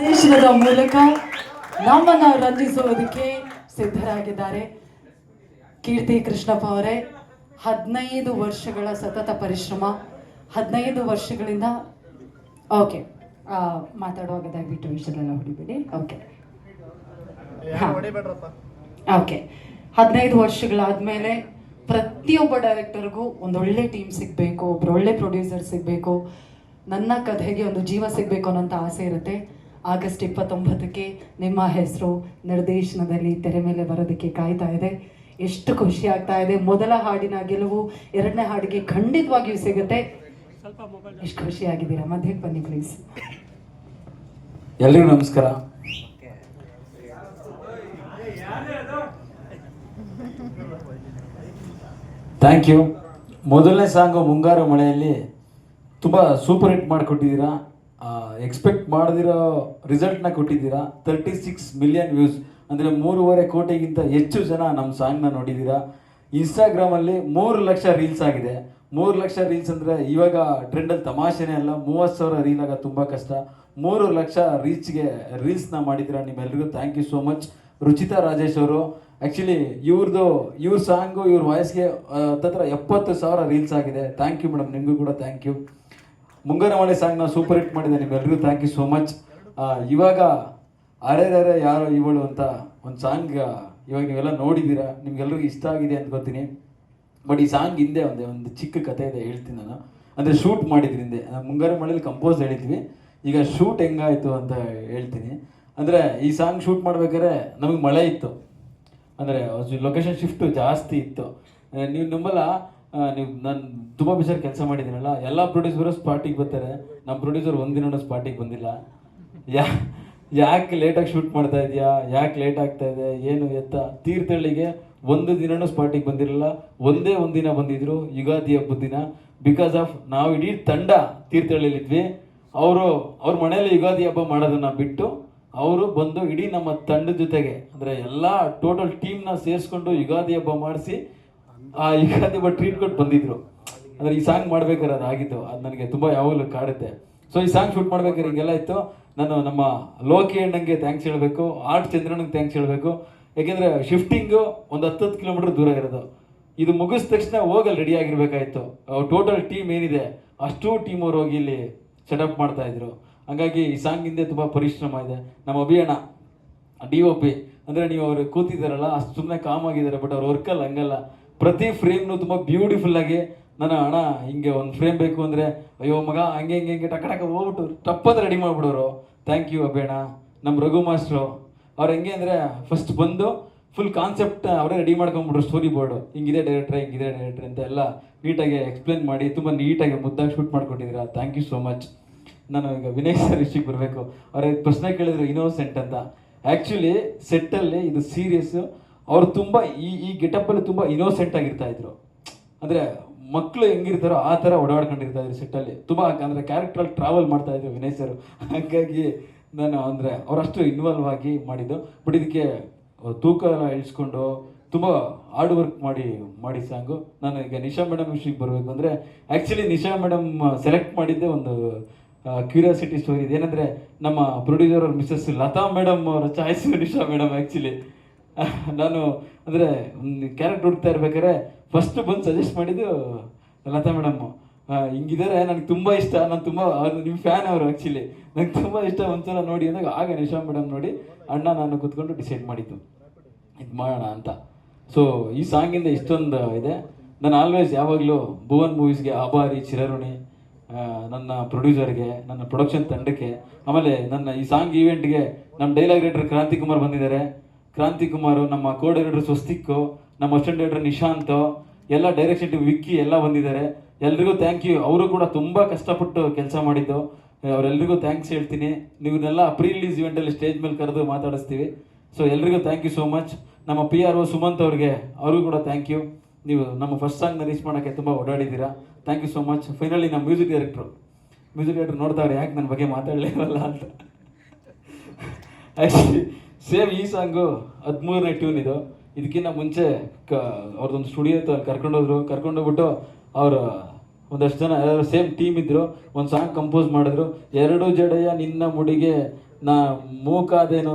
ದೇಶದ ಮೂಲಕ ನಮ್ಮನ್ನು ರಂಜಿಸುವುದಕ್ಕೆ ಸಿದ್ಧರಾಗಿದ್ದಾರೆ. ಕೀರ್ತಿ ಕೃಷ್ಣಪ್ಪ ಅವರೇ, ಹದಿನೈದು ವರ್ಷಗಳ ಸತತ ಪರಿಶ್ರಮ, ಹದಿನೈದು ವರ್ಷಗಳಿಂದ, ಓಕೆ ಮಾತಾಡುವಾಗ ದಯವಿಟ್ಟು ವಿಷಯಗಳನ್ನ ಹೊಡಿಬೇಡಿ ಓಕೆ. ಓಕೆ. ಹದಿನೈದು ವರ್ಷಗಳಾದ್ಮೇಲೆ ಪ್ರತಿಯೊಬ್ಬ ಡೈರೆಕ್ಟರ್ಗೂ ಒಂದೊಳ್ಳೆ ಟೀಮ್ ಸಿಗಬೇಕು ಒಳ್ಳೆ ಪ್ರೊಡ್ಯೂಸರ್ ಸಿಗಬೇಕು, ನನ್ನ ಕಥೆಗೆ ಒಂದು ಜೀವ ಸಿಗಬೇಕು ಅನ್ನೋಂಥ ಆಸೆ ಇರುತ್ತೆ. ಆಗಸ್ಟ್ ಇಪ್ಪತ್ತೊಂಬತ್ತಕ್ಕೆ ನಿಮ್ಮ ಹೆಸರು ನಿರ್ದೇಶನದಲ್ಲಿ ತೆರೆ ಮೇಲೆ ಬರೋದಕ್ಕೆ ಕಾಯ್ತಾ ಇದೆ. ಎಷ್ಟು ಖುಷಿ ಆಗ್ತಾ ಇದೆ. ಮೊದಲ ಹಾಡಿನ ಗೆಲುವು ಎರಡನೇ ಹಾಡಿಗೆ ಖಂಡಿತವಾಗಿಯೂ ಸಿಗುತ್ತೆ. ಎಷ್ಟು ಖುಷಿ ಆಗಿದ್ದೀರಾ? ಮಧ್ಯಕ್ಕೆ ಬನ್ನಿ ಪ್ಲೀಸ್ ಎಲ್ರಿಗೂ ನಮಸ್ಕಾರ. ಥ್ಯಾಂಕ್ ಯು ಮೊದಲನೇ ಸಾಂಗು ಮುಂಗಾರು ಮಳೆಯಲ್ಲಿ ತುಂಬ ಸೂಪರ್ ಹಿಟ್ ಮಾಡಿಕೊಟ್ಟಿದ್ದೀರಾ? ಎಕ್ಸ್ಪೆಕ್ಟ್ ಮಾಡದಿರೋ ರಿಸಲ್ಟ್ನ ಕೊಟ್ಟಿದ್ದೀರಾ? ತರ್ಟಿ ಸಿಕ್ಸ್ ಮಿಲಿಯನ್ ವ್ಯೂಸ್ ಅಂದರೆ ಮೂರುವರೆ ಕೋಟಿಗಿಂತ ಹೆಚ್ಚು ಜನ ನಮ್ಮ ಸಾಂಗ್ನ ನೋಡಿದ್ದೀರಾ? ಇನ್ಸ್ಟಾಗ್ರಾಮಲ್ಲಿ ಮೂರು ಲಕ್ಷ ರೀಲ್ಸ್ ಆಗಿದೆ. ಮೂರು ಲಕ್ಷ ರೀಲ್ಸ್ ಅಂದರೆ ಇವಾಗ ಟ್ರೆಂಡಲ್ಲಿ ತಮಾಷೆನೇ ಅಲ್ಲ, ಮೂವತ್ತು ಸಾವಿರ ರೀಲ್ ಆಗ ತುಂಬ ಕಷ್ಟ. ಮೂರು ಲಕ್ಷ ರೀಚ್ಗೆ ರೀಲ್ಸ್ನ ಮಾಡಿದ್ದೀರಾ ನಿಮ್ಮೆಲ್ರಿಗೂ? Thank you so much Ruchita Rajesh ಅವರು ಆ್ಯಕ್ಚುಲಿ ಇವ್ರದ್ದು ಇವ್ರ ಸಾಂಗು ಇವ್ರ ವಾಯ್ಸ್ಗೆ ಹತ್ತತ್ರ ಎಪ್ಪತ್ತು ಸಾವಿರ ರೀಲ್ಸ್ ಆಗಿದೆ. ಥ್ಯಾಂಕ್ ಯು ಮೇಡಮ್ ನಿಮಗೂ ಕೂಡ ಥ್ಯಾಂಕ್ ಯು ಮುಂಗಾರು ಸಾಂಗ್ ಸಾಂಗ್ನ ಸೂಪರ್ ಹಿಟ್ ಮಾಡಿದೆ ನಿಮ್ಮೆಲ್ಲರಿಗೂ ಥ್ಯಾಂಕ್ ಯು ಸೋ ಮಚ್ ಇವಾಗ ಅರೆ ಯಾರು ಇವಳು ಅಂತ ಒಂದು ಸಾಂಗ್ ಇವಾಗ ನೀವೆಲ್ಲ ನೋಡಿದ್ದೀರಾ. ನಿಮ್ಗೆಲ್ರಿಗೂ ಇಷ್ಟ ಆಗಿದೆ ಅಂತ ಗೊತ್ತೀನಿ. ಬಟ್ ಈ ಸಾಂಗ್ ಹಿಂದೆ ಒಂದೇ, ಒಂದು ಚಿಕ್ಕ ಕತೆ ಇದೆ, ಹೇಳ್ತೀನಿ ನಾನು. ಅಂದರೆ ಶೂಟ್ ಮಾಡಿದ್ರಿಂದ ಮುಂಗಾರು ಮಳೆಯಲ್ಲಿ ಕಂಪೋಸ್ ಹೇಳಿದ್ವಿ. ಈಗ ಶೂಟ್ ಹೆಂಗಾಯಿತು ಅಂತ ಹೇಳ್ತೀನಿ. ಅಂದರೆ ಈ ಸಾಂಗ್ ಶೂಟ್ ಮಾಡ್ಬೇಕಾದ್ರೆ ನಮಗೆ ಮಳೆ ಇತ್ತು. ಅಂದರೆ ಲೊಕೇಶನ್ ಶಿಫ್ಟು ಜಾಸ್ತಿ ಇತ್ತು. ನೀವು ನಂಬಲ್ಲ ನೀವು ನಾನು ತುಂಬ ಬಿಸಾರ ಕೆಲಸ ಮಾಡಿದ್ದೀನಲ್ಲ, ಎಲ್ಲ ಪ್ರೊಡ್ಯೂಸರು ಸ್ಪಾಟಿಗೆ ಬರ್ತಾರೆ. ನಮ್ಮ ಪ್ರೊಡ್ಯೂಸರ್ ಒಂದಿನೂ ಸ್ಪಾಟಿಗೆ ಬಂದಿಲ್ಲ. ಯಾ, ಯಾಕೆ ಲೇಟಾಗಿ ಶೂಟ್ ಮಾಡ್ತಾ ಇದೆಯಾ? ಯಾಕೆ ಲೇಟ್ ಆಗ್ತಾ ಇದೆ? ಏನು ಎತ್ತ? ತೀರ್ಥಹಳ್ಳಿಗೆ ಒಂದು ದಿನನೂ ಸ್ಪಾಟಿಗೆ ಬಂದಿರಲಿಲ್ಲ. ಒಂದೇ ಒಂದಿನ ಬಂದಿದ್ರು, ಯುಗಾದಿ ಹಬ್ಬದ ದಿನ. ಬಿಕಾಸ್ ಆಫ್ ನಾವು ಇಡೀ ತಂಡ ತೀರ್ಥಹಳ್ಳಿಲಿದ್ವಿ ಅವರು, ಅವ್ರ ಮನೆಯಲ್ಲಿ ಯುಗಾದಿ ಹಬ್ಬ ಮಾಡೋದನ್ನ ಬಿಟ್ಟು ಅವರು ಬಂದು ಇಡೀ ನಮ್ಮ ತಂಡದ ಜೊತೆಗೆ, ಅಂದರೆ ಎಲ್ಲ ಟೋಟಲ್ ಟೀಮ್ನ ಸೇರಿಸ್ಕೊಂಡು ಯುಗಾದಿ ಹಬ್ಬ ಮಾಡಿಸಿ ಆ ಯುಗಾದಿ ಹಬ್ಬ ಟ್ರೀಟ್ ಕೊಟ್ಟು ಬಂದಿದ್ರು. ಅಂದ್ರೆ ಈ ಸಾಂಗ್ ಮಾಡ್ಬೇಕಾದ್ರೆ ಅದು ಆಗಿತ್ತು ಅದು ನನಗೆ ತುಂಬ ಯಾವಾಗಲೂ ಕಾಡುತ್ತೆ. ಸೊ ಈ ಸಾಂಗ್ ಶೂಟ್ ಮಾಡ್ಬೇಕಾದ್ರೆ ಹಿಂಗೆಲ್ಲ ಇತ್ತು. ನಾನು ನಮ್ಮ ಲೋಕಿ ಅಣ್ಣಂಗೆ ಥ್ಯಾಂಕ್ಸ್ ಹೇಳಬೇಕು ಆರ್ಟ್ ಚಂದ್ರನಿಗೆ ಥ್ಯಾಂಕ್ಸ್ ಹೇಳಬೇಕು. ಯಾಕೆಂದರೆ ಶಿಫ್ಟಿಂಗು ಒಂದು ಹತ್ತು ಕಿಲೋಮೀಟರ್ ದೂರ ಇರೋದು. ಇದು ಮುಗಿದ ತಕ್ಷಣ ಹೋಗಲ್ಲಿ ರೆಡಿ ಆಗಿರ್ಬೇಕಾಯ್ತು. ಟೋಟಲ್ ಟೀಮ್ ಏನಿದೆ, ಅಷ್ಟು ಟೀಮ್ ಅವ್ರು ಹೋಗಿ ಇಲ್ಲಿ ಸೆಟಪ್ ಮಾಡ್ತಾ ಇದ್ರು. ಹಂಗಾಗಿ ಈ ಸಾಂಗ್ ಹಿಂದೆ ತುಂಬ ಪರಿಶ್ರಮ ಇದೆ. ನಮ್ಮ ಅಭಿಯಾನ ಡಿ ಒ ಪಿ ಅಂದರೆ ನೀವು ಅವ್ರು ಕೂತಿದ್ದಾರಲ್ಲ, ಅಷ್ಟು ಸುಮ್ಮನೆ ಕಾಮ್ ಆಗಿದ್ದಾರೆ ಬಟ್ ಅವ್ರ ವರ್ಕಲ್ಲಿ ಹಂಗಲ್ಲ. ಪ್ರತಿ ಫ್ರೇಮ್ನು ತುಂಬ ಬ್ಯೂಟಿಫುಲ್ ಆಗಿ, ನಾನು ಅಣ್ಣ, ಹಿಂಗೆ ಒಂದು ಫ್ರೇಮ್ ಬೇಕು ಅಂದರೆ, ಅಯ್ಯೋ ಮಗ, ಹಂಗೆ, ಹಿಂಗೆ ಹಿಂಗೆ, ಟಕ ಟಕ, ಹೋಗ್ಬಿಟ್ಟು ಟಪ್ಪದ ರೆಡಿ ಮಾಡಿಬಿಡೋರು. ಥ್ಯಾಂಕ್ ಯು ಅಬೇಣ ನಮ್ಮ ರಘು ಮಾಸ್ಟ್ರು ಅವ್ರು ಹೆಂಗೆ ಅಂದರೆ ಫಸ್ಟ್ ಬಂದು ಫುಲ್ ಕಾನ್ಸೆಪ್ಟ್ ಅವರೇ ರೆಡಿ ಮಾಡ್ಕೊಂಬಿಟ್ರು ಸ್ಟೋರಿ ಬೋರ್ಡು ಹಿಂಗಿದೆ ಡೈರೆಕ್ಟ್ರೆ ಹಿಂಗಿದೆ ಡೈರೆಕ್ಟ್ರೆ ಅಂತ ಎಲ್ಲ ನೀಟಾಗಿ ಎಕ್ಸ್ಪ್ಲೇನ್ ಮಾಡಿ, ತುಂಬ ನೀಟಾಗಿ ಮುದ್ದಾಗಿ ಶೂಟ್ ಮಾಡ್ಕೊಟ್ಟಿದ್ದೀರಾ. ಥ್ಯಾಂಕ್ ಯು ಸೋ ಮಚ್ ನಾನು ಈಗ ವಿನಯ್ ಸರ್ ಇಷ್ಟಿಗೆ ಬರಬೇಕು. ಅವ್ರ ಪ್ರಶ್ನೆ ಕೇಳಿದ್ರು ಇನೋಸೆಂಟ್ ಅಂತ. ಆ್ಯಕ್ಚುಲಿ ಸೆಟ್ಟಲ್ಲಿ ಇದು ಸೀರಿಯಸ್ ಅವ್ರು ತುಂಬ ಈ ಈ ಗೆಟಪ್ಪಲ್ಲಿ ತುಂಬ ಇನೋಸೆಂಟ್ ಆಗಿರ್ತಾ ಇದ್ರು. ಅಂದರೆ ಮಕ್ಕಳು ಹೆಂಗಿರ್ತಾರೋ ಆ ಥರ ಓಡಾಡ್ಕೊಂಡಿರ್ತಾ ಇದ್ರು ಸೆಟ್ಟಲ್ಲಿ ತುಂಬ ಅಂದರೆ ಕ್ಯಾರೆಕ್ಟ್ರಲ್ಲಿ ಟ್ರಾವೆಲ್ ಮಾಡ್ತಾ ಇದ್ರು ವಿನಯ್ ಸರ್ ಹಾಗಾಗಿ ನಾನು ಅಂದರೆ ಅವರಷ್ಟು ಇನ್ವಾಲ್ವ್ ಆಗಿ ಮಾಡಿದ್ದು. ಬಟ್ ಇದಕ್ಕೆ ತೂಕ ಎಲ್ಲ ಇಳಿಸ್ಕೊಂಡು ತುಂಬ ಹಾರ್ಡ್ ವರ್ಕ್ ಮಾಡಿ ಮಾಡಿ ಸಾಂಗು. ನಾನು ಈಗ ನಿಶಾ ಮೇಡಮ್ ವಿಷಯಕ್ಕೆ ಬರಬೇಕು ಅಂದರೆ ಆ್ಯಕ್ಚುಲಿ ನಿಶಾ ಮೇಡಮ್ ಸೆಲೆಕ್ಟ್ ಮಾಡಿದ್ದೆ ಒಂದು ಕ್ಯೂರಿಯಾಸಿಟಿ ಸ್ಟೋರಿ ಇದೆ ಏನಂದರೆ ನಮ್ಮ ಪ್ರೊಡ್ಯೂಸರ್ ಅವ್ರ ಮಿಸ್ಸಸ್ ಲತಾ ಮೇಡಮ್ ಅವರ ಚಾಯ್ಸ್ ನಿಶಾ ಮೇಡಮ್ ಆ್ಯಕ್ಚುಲಿ ನಾನು ಅಂದರೆ ಕ್ಯಾರೆಕ್ಟರ್ ಹುಡ್ತಾ ಇರ್ಬೇಕಾದ್ರೆ ಫಸ್ಟ್ ಬಂದು ಸಜೆಸ್ಟ್ ಮಾಡಿದ್ದು ಲತಾ ಮೇಡಮ್ಮು ಹಿಂಗಿದ್ದಾರೆ ನನಗೆ ತುಂಬ ಇಷ್ಟ. ನಾನು ತುಂಬ ನಿಮ್ಮ ಫ್ಯಾನ್ ಅವರು ಆ್ಯಕ್ಚುಲಿ ನಂಗೆ ತುಂಬ ಇಷ್ಟ ಒಂದ್ಸಲ ನೋಡಿ ಅಂದಾಗ ಆಗ ನಿಶಾ ಮೇಡಮ್ ನೋಡಿ ಅಣ್ಣ ನಾನು ಕೂತ್ಕೊಂಡು ಡಿಸೈಡ್ ಮಾಡಿದ್ದು. ಇದು ಮಾಡೋಣ ಅಂತ. ಸೊ ಈ ಸಾಂಗಿಂದ ಇಷ್ಟೊಂದು ಇದೆ. ನಾನು ಆಲ್ವೇಸ್ ಯಾವಾಗಲೂ ಭುವನ್ ಮೂವೀಸ್ಗೆ ಆಭಾರಿ ಚಿರಋಣಿ ಆ, ನನ್ನ ಪ್ರೊಡ್ಯೂಸರ್ಗೆ ನನ್ನ ಪ್ರೊಡಕ್ಷನ್ ತಂಡಕ್ಕೆ ಆಮೇಲೆ ನನ್ನ ಈ ಸಾಂಗ್ ಈವೆಂಟ್ಗೆ ನಮ್ಮ ಡೈಲಾಗ್ ರೈಟರ್ ಕ್ರಾಂತಿ ಕುಮಾರ್ ಬಂದಿದ್ದಾರೆ. ಕ್ರಾಂತಿ ಕುಮಾರ್ ನಮ್ಮ ಕೋ ಡೈರೆಕ್ಟರ್ ಸ್ವಸ್ತಿಕ್ಕು, ನಮ್ಮ ಅಸಿಸ್ಟೆಂಟ್ ಡೈರೆಕ್ಟರ್ ನಿಶಾಂತ್, ಎಲ್ಲ ಡೈರೆಕ್ಷನ್ ವಿಕ್ಕಿ ಎಲ್ಲ ಬಂದಿದ್ದಾರೆ. ಎಲ್ರಿಗೂ ಥ್ಯಾಂಕ್ ಯು ಅವರು ಕೂಡ ತುಂಬ ಕಷ್ಟಪಟ್ಟು ಕೆಲಸ ಮಾಡಿದ್ದು. ಅವರೆಲ್ಲರಿಗೂ ಥ್ಯಾಂಕ್ಸ್ ಹೇಳ್ತೀನಿ. ನೀವನ್ನೆಲ್ಲ ಪ್ರೀ ರಿಲೀಸ್ ಇವೆಂಟಲ್ಲಿ ಸ್ಟೇಜ್ ಮೇಲೆ ಕರೆದು ಮಾತಾಡಿಸ್ತೀವಿ. ಸೊ ಎಲ್ರಿಗೂ ಥ್ಯಾಂಕ್ ಯು ಸೋ ಮಚ್ ನಮ್ಮ ಪಿ ಆರ್ ಒ ಸುಮಂತ್ ಅವ್ರಿಗೆ ಅವ್ರಿಗೂ ಕೂಡ ಥ್ಯಾಂಕ್ ಯು ನೀವು ನಮ್ಮ ಫಸ್ಟ್ ಸಾಂಗ್ನ ರೀಚ್ ಮಾಡೋಕ್ಕೆ ತುಂಬ ಓಡಾಡಿದ್ದೀರಾ. Thank you so much finally ನಮ್ಮ ಮ್ಯೂಸಿಕ್ ಡೈರೆಕ್ಟ್ರು ಮ್ಯೂಸಿಕ್ ಡೈರೆಕ್ಟರ್ ನೋಡ್ತಾವ್ರೆ ಯಾಕೆ ನನ್ನ ಬಗ್ಗೆ ಮಾತಾಡಲಿಲ್ಲ ಅಂತ? ಆ್ಯಕ್ಚುಲಿ ಸೇಮ್ ಈ ಸಾಂಗು ಹದಿಮೂರನೇ ಟ್ಯೂನ್ ಇದು. ಇದಕ್ಕಿಂತ ಮುಂಚೆ ಕ ಅವ್ರದ್ದೊಂದು ಸ್ಟುಡಿಯೋ ಕರ್ಕೊಂಡೋದ್ರು ಕರ್ಕೊಂಡೋಗ್ಬಿಟ್ಟು ಅವರು ಒಂದಷ್ಟು ಜನ ಯಾರು ಸೇಮ್ ಟೀಮ್ ಇದ್ದರು ಒಂದು ಸಾಂಗ್ ಕಂಪೋಸ್ ಮಾಡಿದ್ರು. ಎರಡು ಜಡೆಯ ನಿನ್ನ ಮುಡಿಗೆ ನಾ ಮೂಕಾದೇನೋ